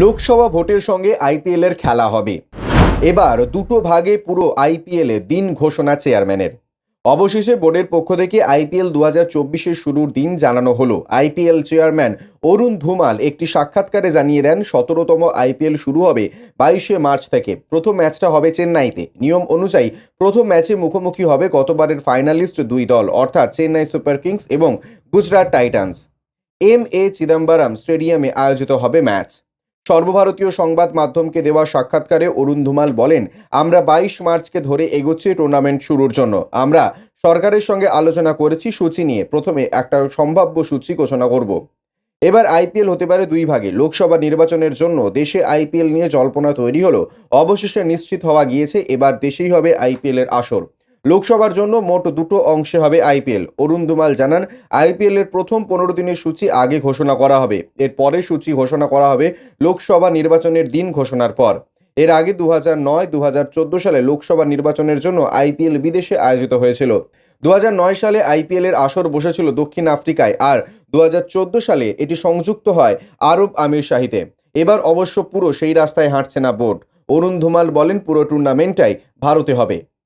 লোকসভা ভোটের সঙ্গে আইপিএল এর খেলা হবে। এবার দুটো ভাগে পুরো আইপিএল দিন ঘোষণা চেয়ারম্যানের। অবশেষে বোর্ডের পক্ষ থেকে আইপিএল দু হাজার শুরুর দিন জানানো হলো। আইপিএল চেয়ারম্যান অরুণ ধুমাল একটি সাক্ষাৎকারে জানিয়ে দেন, সতেরোতম আইপিএল শুরু হবে বাইশে মার্চ থেকে। প্রথম ম্যাচটা হবে চেন্নাইতে। নিয়ম অনুযায়ী প্রথম ম্যাচে মুখোমুখি হবে গতবারের ফাইনালিস্ট দুই দল, অর্থাৎ চেন্নাই সুপার কিংস এবং Gujarat titans. M A Chidambaram স্টেডিয়ামে আয়োজিত হবে ম্যাচ। সর্বভারতীয় সংবাদ মাধ্যমকে দেওয়া সাক্ষাৎকারে অরুণ ধুমাল বলেন, আমরা বাইশ মার্চকে ধরে এগোচ্ছি টুর্নামেন্ট শুরুর জন্য। আমরা সরকারের সঙ্গে আলোচনা করেছি সূচি নিয়ে। প্রথমে একটা সম্ভাব্য সূচি ঘোষণা করব। এবার আইপিএল হতে পারে দুই ভাগে। লোকসভা নির্বাচনের জন্য দেশে আইপিএল নিয়ে জল্পনা তৈরি হলো। অবশেষে নিশ্চিত হওয়া গিয়েছে, এবার দেশেই হবে আইপিএলের আসর। লোকসভার জন্য মোট দুটো অংশে হবে আইপিএল। অরুণ দুমাল জানান, আইপিএল এর প্রথম পনেরো দিনের সূচি আগে ঘোষণা করা হবে। এর পরে সূচি ঘোষণা করা হবে লোকসভা নির্বাচনের দিন ঘোষণার পর। এর আগে দু হাজার নয় দু হাজার সালে লোকসভা নির্বাচনের জন্য আইপিএল বিদেশে আয়োজিত হয়েছিল। দু নয় সালে আইপিএল এর আসর বসেছিল দক্ষিণ আফ্রিকায় আর দু হাজার চোদ্দ সালে এটি সংযুক্ত হয় আরব আমির শাহিতে। এবার অবশ্য পুরো সেই রাস্তায় হাঁটছে না বোর্ড। অরুণ ধুমাল বলেন, পুরো টুর্নামেন্টটাই ভারতে হবে।